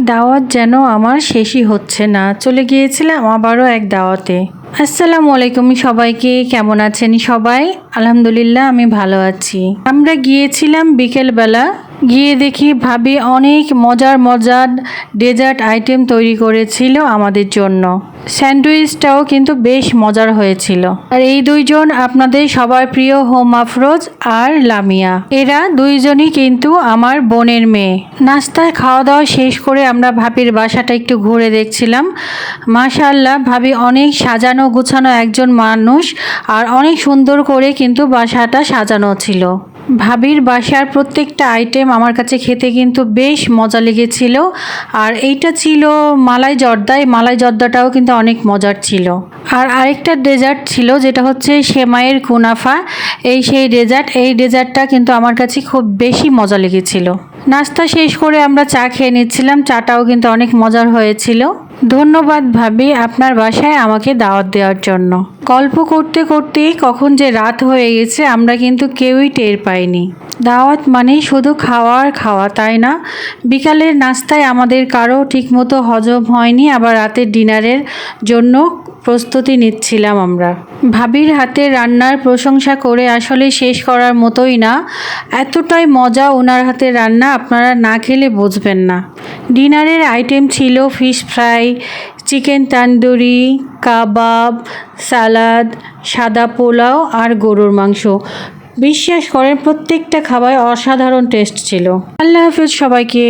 দাওয়াত যেন আমার শেষই হচ্ছে না। চলে গিয়েছিলাম আবারও এক দাওয়াতে। আসসালামু আলাইকুম সবাইকে, কেমন আছেন সবাই? আলহামদুলিল্লাহ, আমি ভালো আছি। আমরা গিয়েছিলাম বিকেলবেলা গিয়ে দেখি ভাবি অনেক মজার মজার ডেজার্ট আইটেম তৈরি করেছিল আমাদের জন্য। স্যান্ডউইচটাও কিন্তু বেশ মজার হয়েছিল। আর এই দুইজন আপনাদের সবার প্রিয় হোম আফরোজ আর লামিয়া। এরা দুইজনই কিন্তু আমার বোনের মেয়ে। নাস্তায় খাওয়া দাওয়া শেষ করে আমরা ভাবির বাসাটা একটু ঘুরে দেখছিলাম। মাশাল্লাহ ভাবি অনেক সাজানো গুছানো একজন মানুষ আর অনেক সুন্দর করে কিন্তু বাসাটা সাজানো ছিল। ভাবির বাসার প্রত্যেকটা আইটেম আমার কাছে খেতে কিন্তু বেশ মজা লেগেছিল। আর এইটা ছিল মালাই জর্দা, এই মালাই জর্দাটাও কিন্তু অনেক মজার ছিল। আর আরেকটা ডেজার্ট ছিল যেটা হচ্ছে সেমাইয়ের কুনাফা। এই সেই ডেজার্ট এই ডেজার্টটা কিন্তু আমার কাছে খুব বেশি মজা লেগেছিল। নাস্তা শেষ করে আমরা চা খেয়ে নিচ্ছিলাম। চাটাও কিন্তু অনেক মজার হয়েছিল। ধন্যবাদ ভাবি আপনার বাসায় আমাকে দাওয়াত দেওয়ার জন্য। গল্প করতে করতে কখন যে রাত হয়ে গেছে আমরা কিন্তু কেউই টের পাইনি। দাওয়াত মানে শুধু খাওয়ার খাওয়া, তাই না? বিকালের নাস্তায় আমাদের কারও ঠিকমতো হজম হয়নি, আবার রাতের ডিনারের জন্য প্রস্তুতি নিচ্ছিলাম আমরা। ভাবির হাতে রান্নার প্রশংসা করে আসলে শেষ করার মতোই না। এতটাই মজা ওনার হাতে রান্না আপনারা না খেলে বুঝবেন না। ডিনারের আইটেম ছিল fish fry chicken tandoori, kebab, salad, সাদা পোলাও আর গরুর মাংস। বিশ্বাস করেন, প্রত্যেকটা খাবার অসাধারণ টেস্ট ছিল। আল্লাহ হাফিজ সবাইকে।